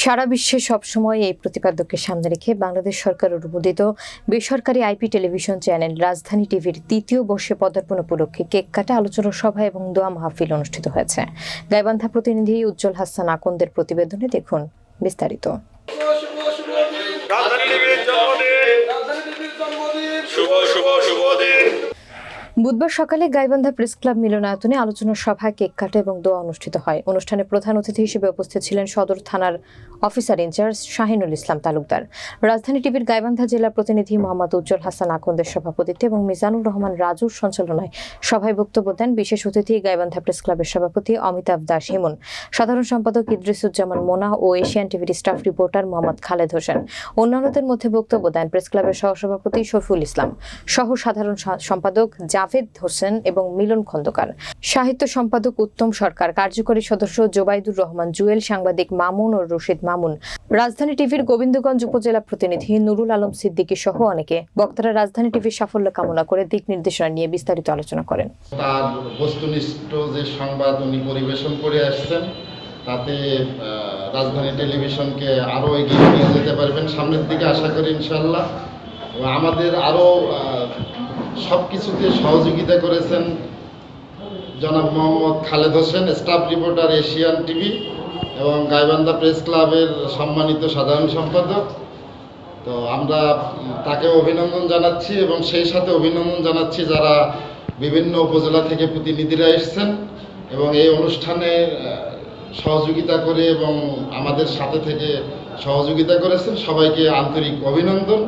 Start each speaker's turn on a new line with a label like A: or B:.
A: সারা বিশ্বে সবসময় এই প্রতিপাদ্যকে সামনে রেখে বাংলাদেশ সরকার অনুমোদিত বেসরকারি আইপি টেলিভিশন চ্যানেল রাজধানী টিভির তৃতীয় বর্ষে পদার্পণ উপলক্ষে কেক কাটা আলোচনা সভা এবং দোয়া মাহফিল অনুষ্ঠিত হয়েছে। গাইবান্ধা প্রতিনিধি উজ্জ্বল হাসান আকন্দের প্রতিবেদনে দেখুন বিস্তারিত।
B: শুভ শুভ শুভ দিন।
A: বুধবার সকালে গাইবান্ধা প্রেস ক্লাব মিলনায়তনে আলোচনা সভা, কেক কাটা এবং দোয়া অনুষ্ঠিত হয়। অনুষ্ঠানে প্রধান অতিথি হিসেবে উপস্থিত ছিলেন সদর থানার officer in charge Shahinul Islam Talukdar. Rajdhani টিভির গাইবান্ধা জেলা প্রতিনিধি মোহাম্মদ উজ্জ্বল হাসান আকন্দের সভাপতিত্বে এবং মিজানুর রহমান রাজুর সঞ্চালনায় সভায় বক্তব্য দেন বিশেষ অতিথি গাইবান্ধা প্রেস ক্লাবের সভাপতি অমিতাভ দাস হিমন। সাধারণ সম্পাদক ইদ্রিসুজ্জামান মোনা ও এশিয়ান টিভির স্টাফ রিপোর্টার মোহাম্মদ খালেদ হোসেন। অন্যান্যদের মধ্যে বক্তব্য দেন প্রেস ক্লাবের সহসভাপতি শফিউল ইসলাম। সহ সাধারণ সম্পাদক জাভেদ হোসেন এবং মিলন খন্দকার। সাহিত্য সম্পাদক উত্তম সরকার, কার্যকরী সদস্য জোবাইদুর রহমান জুয়েল, সাংবাদিক মামুন ও রশিদ মামুন। রাজধানী টিভির গোবিন্দগঞ্জ উপজেলা প্রতিনিধি নুরুল আলম সিদ্দিকী সহ অনেকে। বক্তারা রাজধানী টিভির সাফল্য কামনা করে দিক নির্দেশনা নিয়ে বিস্তারিত আলোচনা করেন।
C: তার বস্তুনিষ্ঠ যে সংবাদ উনি পরিবেশন করে আসছেন, তাতে রাজধানী টেলিভিশনকে আরও এগিয়ে নিয়ে যেতে পারবেন। সামনের দিকে আশা করি ইনশাল্লাহ আমাদের আরও সব কিছুতে সহযোগিতা করেছেন জনাব Mohammad Khaled Hossain, staff reporter Asian TV এবং গাইবান্ধা প্রেস ক্লাবের সম্মানিত সাধারণ সম্পাদক। তো আমরা তাকে অভিনন্দন জানাচ্ছি এবং সেই সাথে অভিনন্দন জানাচ্ছি যারা বিভিন্ন উপজেলা থেকে প্রতিনিধিরা এসেছেন এবং এই অনুষ্ঠানে সহযোগিতা করে এবং আমাদের সাথে থেকে সহযোগিতা করেছেন। সবাইকে আন্তরিক অভিনন্দন।